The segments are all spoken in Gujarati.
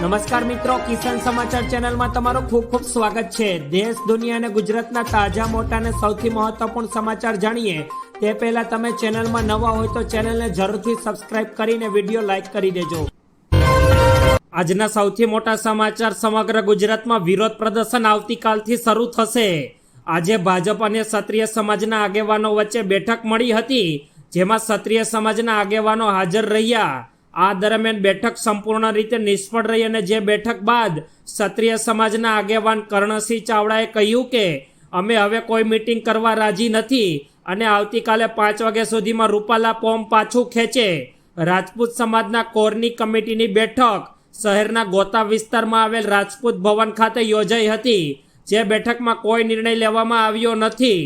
નમસ્કાર મિત્રો, કિસાન સમાચાર ચેનલમાં તમારું ખૂબ ખૂબ સ્વાગત છે. દેશ, દુનિયા અને ગુજરાતના તાજા, મોટા અને સૌથી મહત્વપૂર્ણ સમાચાર જાણીએ. તે પહેલા તમે ચેનલમાં નવા હોય તો ચેનલને જરૂરથી સબસ્ક્રાઇબ કરીને વીડિયો લાઇક કરી દેજો. આજના સૌથી મોટા સમાચાર સમગ્ર ગુજરાતમાં વિરોધ પ્રદર્શન આવતીકાલથી શરૂ થશે. આજે ભાજપ અને ક્ષત્રિય સમાજના આગેવાનો વચ્ચે બેઠક મળી હતી, જેમાં ક્ષત્રિય સમાજના આગેવાનો હાજર રહ્યા. આ દરમિયાન બેઠક સંપૂર્ણ રીતે નિષ્ફળ રહી અને જે બેઠક બાદ ક્ષત્રિય સમાજના આગેવાન કર્ણસિંહ ચાવડાએ કહ્યું કે, અમે હવે કોઈ મીટિંગ કરવા રાજી નથી અને આવતીકાલે પાંચ વાગ્યા સુધીમાં રૂપાલા ફોર્મ પાછું ખેંચે. રાજપૂત સમાજના કોરની કમિટીની બેઠક શહેરના ગોતા વિસ્તારમાં આવેલ રાજપૂત ભવન ખાતે યોજાઈ હતી, જે બેઠકમાં કોઈ નિર્ણય લેવામાં આવ્યો નથી.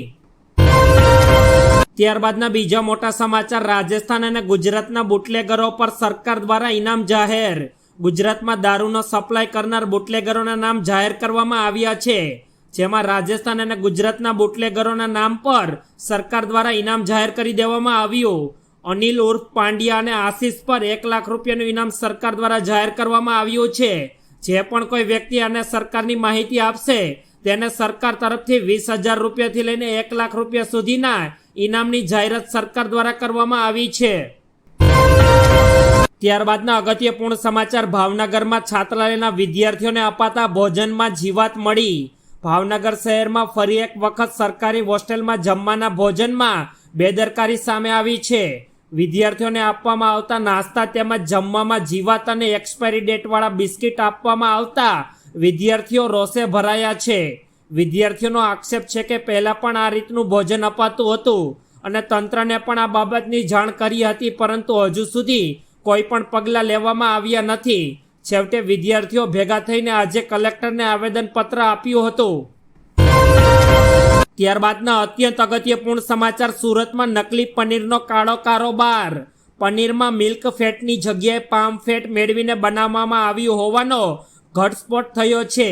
ત્યારબાદના બીજા મોટા સમાચાર, રાજસ્થાન અને ગુજરાતના બુટલેગરો પર સરકાર દ્વારા ઇનામ જાહેર. ગુજરાતમાં દારૂનો સપ્લાય કરનાર બુટલેગરોના નામ જાહેર કરવામાં આવ્યા છે. જેમાં રાજસ્થાન અને ગુજરાતના બુટલેગરોના નામ પર સરકાર દ્વારા ઇનામ જાહેર કરી દેવામાં આવ્યું. અનિલ ઉર્ફ પાંડ્યા અને આશીષ પર એક લાખ રૂપિયાનું ઇનામ સરકાર દ્વારા જાહેર કરવામાં આવ્યું છે. જે પણ કોઈ વ્યક્તિ આને સરકારની માહિતી આપશે તેને સરકાર તરફથી વીસ હજાર રૂપિયાથી લઈને એક લાખ રૂપિયા સુધીના ઇનામની જાહેરાત સરકાર દ્વારા કરવામાં આવી છે. ત્યારબાદના અગત્યપૂર્ણ સમાચાર ભાવનગરમાં છાત્રાલયના વિદ્યાર્થીઓને અપાતા ભોજનમાં જીવાત મળી. ભાવનગર શહેરમાં ફરી એક વખત સરકારી હોસ્ટેલમાં જમવાના ભોજનમાં બેદરકારી સામે આવી છે. વિદ્યાર્થીઓને આપવામાં આવતા નાસ્તા તેમજ જમવામાં જીવાત અને એક્સપાયરી ડેટવાળા બિસ્કિટ આપવામાં આવતા વિદ્યાર્થીઓ રોષે ભરાયા છે. વિદ્યાર્થીઓનો આક્ષેપ છે કે પહેલાં પણ આ રીતનું ભોજન અપાતું હતું અને તંત્રને પણ આ બાબતની જાણ કરી હતી, પરંતુ હજુ સુધી કોઈ પણ પગલાં લેવામાં આવ્યા નથી. છેવટે વિદ્યાર્થીઓ ભેગા થઈને આજે કલેક્ટરને આવેદનપત્ર આપ્યું હતું. ત્યારબાદના અત્યંત અગત્યપૂર્ણ સમાચાર સુરતમાં નકલી પનીરનો કાળો કારોબાર. પનીરમાં મિલ્ક ફેટની જગ્યાએ પામ ફેટ મેળવીને બનાવવામાં આવ્યું હોવાનો ઘટસ્ફોટ થયો છે.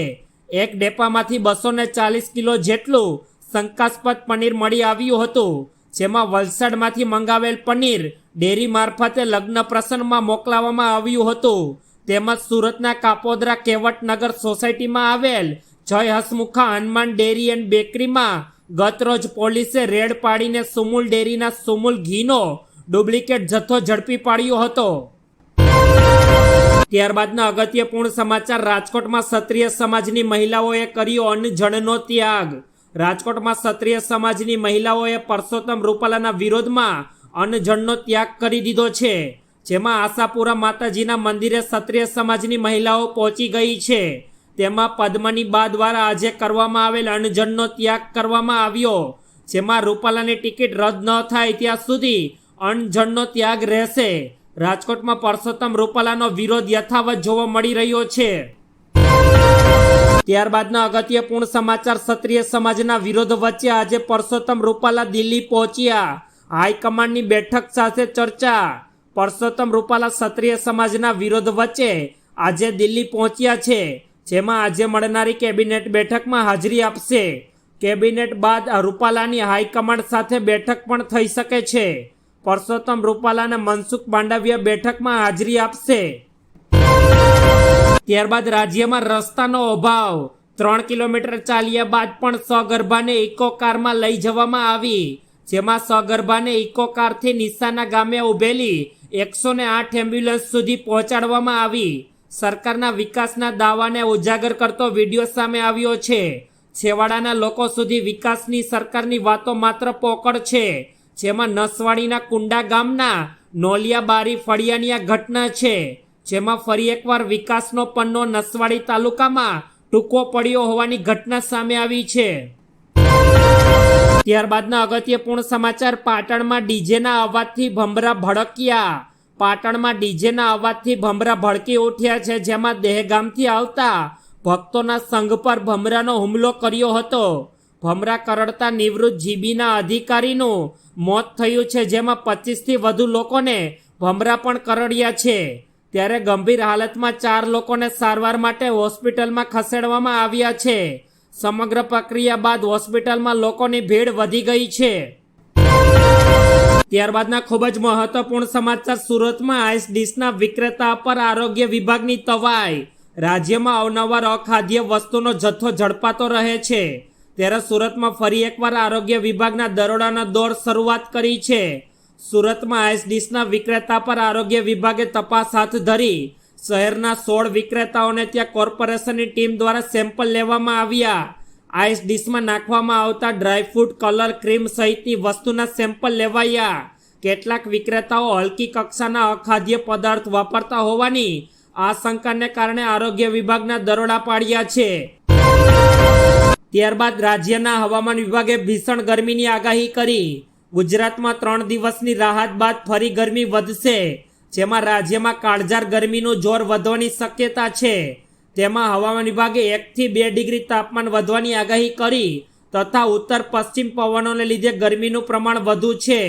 એક ડેપામાંથી બસો ને ચાલીસ કિલો જેટલું શંકાસ્પદ પનીર મળી આવ્યું હતું, જેમાં વલસાડમાંથી મંગાવેલ પનીર ડેરી મારફતે લગ્ન પ્રસંગમાં મોકલાવવામાં આવ્યું હતું. તેમજ સુરતના કાપોદરા કેવટનગર સોસાયટીમાં આવેલ જય હસમુખા હનુમાન ડેરી એન્ડ બેકરીમાં ગતરોજ પોલીસે રેડ પાડીને સુમુલ ડેરીના સુમુલ ઘીનો ડુપ્લિકેટ જથ્થો ઝડપી પાડ્યો હતો. ત્યારબાદના અગત્યપૂર્ણ સમાચાર, રાજકોટમાં ક્ષત્રિય સમાજની મહિલાઓએ કર્યો અન્નજળનો ત્યાગ. રાજકોટમાં ક્ષત્રિય સમાજની મહિલાઓએ પરસોત્તમ રૂપાલાના વિરોધમાં અન્નજળનો ત્યાગ કરી દીધો છે. જેમાં આશાપુરા માતાજીના મંદિરે ક્ષત્રિય સમાજની મહિલાઓ પહોંચી ગઈ છે. તેમાં પદ્મની બા દ્વારા આજે કરવામાં આવેલ અન્નજળનો ત્યાગ કરવામાં આવ્યો, જેમાં રૂપાલાની ટિકિટ રદ ન થાય ત્યાં સુધી અન્નજળનો ત્યાગ રહેશે. રાજકોટમાં પરસોત્તમ રૂપાલાનો વિરોધ યથાવત જોવા મળી રહ્યો છે. ત્યારબાદના અગત્યપૂર્ણ સમાચાર ક્ષત્રિય સમાજના વિરોધ વચ્ચે આજે પરસોત્તમ રૂપાલા દિલ્હી પહોંચ્યા. હાઈકમાન્ડની બેઠક સાથે ચર્ચા. પરસોત્તમ રૂપાલા ક્ષત્રિય સમાજના વિરોધ વચ્ચે આજે દિલ્હી પહોંચ્યા છે, જેમાં આજે મળનારી કેબિનેટ બેઠકમાં હાજરી આપશે. કેબિનેટ બાદ રૂપાલાની હાઈકમાન્ડ સાથે બેઠક પણ થઈ શકે છે. પરસોત્તમ રૂપાલા અને મનસુખ માંડવિયા બેઠકમાં હાજરી આપશે. ત્યારબાદ રાજ્યમાં રસ્તાનો અભાવ. ત્રણ કિલોમીટર ચાલ્યા બાદ પણ સગર્ભાને ઇકો કારમાં લઈ જવામાં આવી. જેમાં સગર્ભાને ઇકો કારથી નિશાના ગામે ઉભેલી એકસો ને આઠ એમ્બ્યુલન્સ સુધી પહોંચાડવામાં આવી. સરકારના વિકાસના દાવાને ઉજાગર કરતો વીડિયો સામે આવ્યો છે. છેવાડાના લોકો સુધી વિકાસની સરકારની વાતો માત્ર પોકળ છે. જેમાં નસવાડીના કુંડા ગામના નોલિયાબારી ફળિયાની આ ઘટના છે. જેમાં ફરી એકવાર વિકાસનો પન્નો નસવાડી તાલુકામાં ટૂંકો પડ્યો હોવાની ઘટના સામે આવી છે. ત્યારબાદના અગત્યપૂર્ણ સમાચાર પાટણમાં ડીજેના અવાજથી ભમરા ભડક્યા. પાટણમાં ડીજેના અવાજથી ભમરા ભડકી ઉઠ્યા છે, જેમાં દહેગામથી આવતા ભક્તોના સંઘ પર ભમરાનો હુમલો કર્યો હતો. ભમરા કરડતા નિવૃત્ત જીબીના અધિકારીનું મોત થયું છે, જેમાં પચીસથી વધુ લોકોને ભમરા પણ કરડ્યા છે. ત્યારે ગંભીર હાલતમાં ચાર લોકોને સારવાર માટે હોસ્પિટલમાં ખસેડવામાં આવ્યા છે. સમગ્ર પ્રક્રિયા બાદ હોસ્પિટલમાં લોકોની ભીડ વધી ગઈ છે. ત્યારબાદના ખૂબ જ મહત્વપૂર્ણ સમાચાર સુરતમાં આઈસ ડીશના વિક્રેતા પર આરોગ્ય વિભાગની તવાઈ. રાજ્યમાં અવનવાર અખાદ્ય વસ્તુનો જથ્થો ઝડપાતો રહે છે. ત્યારે સુરતમાં ફરી એકવાર આરોગ્ય વિભાગના દરોડાના દોર શરૂઆત કરી છે. સુરતમાં આઈસડીશના વિક્રેતા પર આરોગ્ય વિભાગે તપાસ હાથ ધરી. શહેરના સોળ વિક્રેતાઓને ત્યાં કોર્પોરેશનની ટીમ દ્વારા સેમ્પલ લેવામાં આવ્યા. આઈસ ડીશમાં નાખવામાં આવતા ડ્રાયફ્રૂટ કલર ક્રીમ સહિતની વસ્તુના સેમ્પલ લેવાયા. કેટલાક વિક્રેતાઓ હલકી કક્ષાના અખાદ્ય પદાર્થ વાપરતા હોવાની આશંકાને કારણે આરોગ્ય વિભાગના દરોડા પાડ્યા છે. ત્યારબાદ રાજ્યના હવામાન વિભાગે ભીષણ ગરમીની આગાહી કરી. ગુજરાતમાં ત્રણ દિવસની રાહત બાદ ફરી ગરમી વધશે, જેમાં રાજ્યમાં કાળઝાર ગરમીનું જોર વધવાની શક્યતા છે. તેમાં હવામાન વિભાગે એકથી બે ડિગ્રી તાપમાન વધવાની આગાહી કરી તથા ઉત્તર પશ્ચિમ પવનોને લીધે ગરમીનું પ્રમાણ વધુ છે,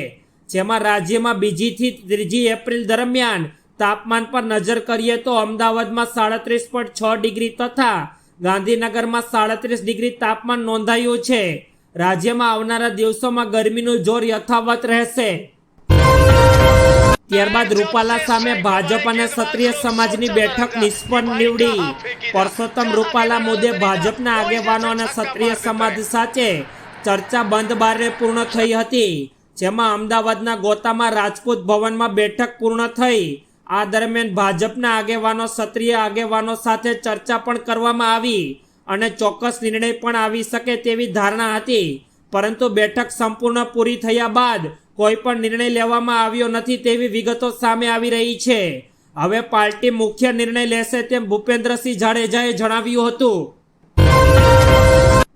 જેમાં રાજ્યમાં બીજીથી ત્રીજી એપ્રિલ દરમિયાન તાપમાન પર નજર કરીએ તો અમદાવાદમાં સાડત્રીસ પોઈન્ટ છ ડિગ્રી તથા ગાંધીનગરમાં સાડત્રીસ ડિગ્રી તાપમાન નોંધાયું છે. રાજ્યમાં આવનારા દિવસોમાં ગરમીનું જોર યથાવત રહેશે. ત્યારબાદ રૂપાલા સામે ભાજપ અને ક્ષત્રિય સમાજની બેઠક નિષ્ફળ નીવડી. પરસોત્તમ રૂપાલા મુદ્દે ભાજપના આગેવાનો અને ક્ષત્રિય સમાજ સાથે ચર્ચા બંધ બારે પૂર્ણ થઈ હતી. જેમાં અમદાવાદના ગોતામાં રાજપૂત ભવનમાં બેઠક પૂર્ણ થઈ. આ દરમિયાન ભાજપના આગેવાનો, ક્ષત્રિય આગેવાનો સાથે ચર્ચા પણ કરવામાં આવી અને ચોક્કસ નિર્ણય પણ આવી શકે તેવી ધારણા હતી. પરંતુ બેઠક સંપૂર્ણ પૂરી થયા બાદ કોઈ પણ નિર્ણય લેવામાં આવ્યો નથી તેવી વિગતો સામે આવી રહી છે. હવે પાર્ટી મુખ્ય નિર્ણય લેશે તેમ ભૂપેન્દ્રસિંહ જાડેજાએ જણાવ્યું હતું.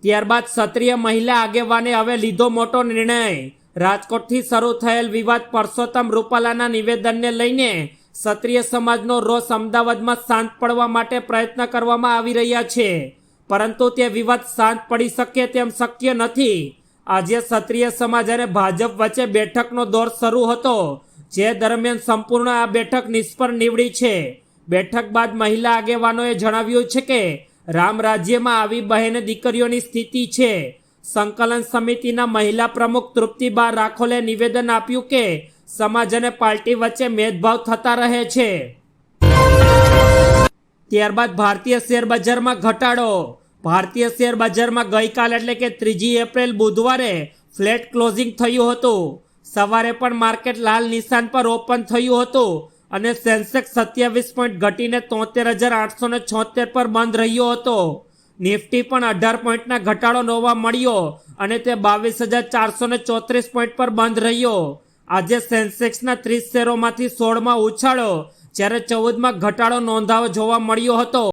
ત્યારબાદ ક્ષત્રિય મહિલા આગેવાને હવે લીધો મોટો નિર્ણય. રાજકોટથી શરૂ થયેલ વિવાદ પરસોત્તમ રૂપાલાના નિવેદનને લઈને ક્ષત્રિય સમાજનો રોષ અમદાવાદમાં શાંત પડવા માટે પ્રયત્ન કરવામાં આવી રહ્યા છે. પરંતુ તે વિવાદ શાંત પડી શકે તેમ શક્ય નથી. આજે ક્ષત્રિય સમાજ અને ભાજપ વચ્ચે બેઠકનો દોર શરૂ હતો, જે દરમિયાન સંપૂર્ણ આ બેઠક નિષ્ફળ નીવડી છે. બેઠક બાદ મહિલા આગેવાનોએ જણાવ્યું છે કે, રામ રાજ્યમાં આવી બહેન દીકરીઓની સ્થિતિ છે. સંકલન સમિતિના મહિલા પ્રમુખ તૃપ્તિબા રાખોલે નિવેદન આપ્યું કે સમાજ અને પાર્ટી વચ્ચે ભેદભાવ થતા રહે છે. ત્યારબાદ ભારતીય શેર બજારમાં ઘટાડો. ભારતીય શેર બજારમાં ગઈકાલ એટલે કે ત્રીજી એપ્રિલ બુધવારે ફ્લેટ ક્લોઝિંગ થયું હતું. સવારે પણ માર્કેટ લાલ નિશાન પર ઓપન થયું હતું અને સેન્સેક્સ સત્યાવીસ પોઈન્ટ ઘટીને તોતેર હજાર આઠસો ને છોતેર પર બંધ રહ્યો હતો. નિફ્ટી પણ અઢાર પોઈન્ટના ઘટાડો નોવા મળ્યો અને તે બાવીસ હજાર ચારસો ચોત્રીસ પોઈન્ટ પર બંધ રહ્યો. આજે સેન્સેક્સના ત્રીસ શેરોમાંથી સોળમાં ઉછાળો જ્યારે ચૌદમાં ઘટાડો નોંધાવો જોવા મળ્યો હતો.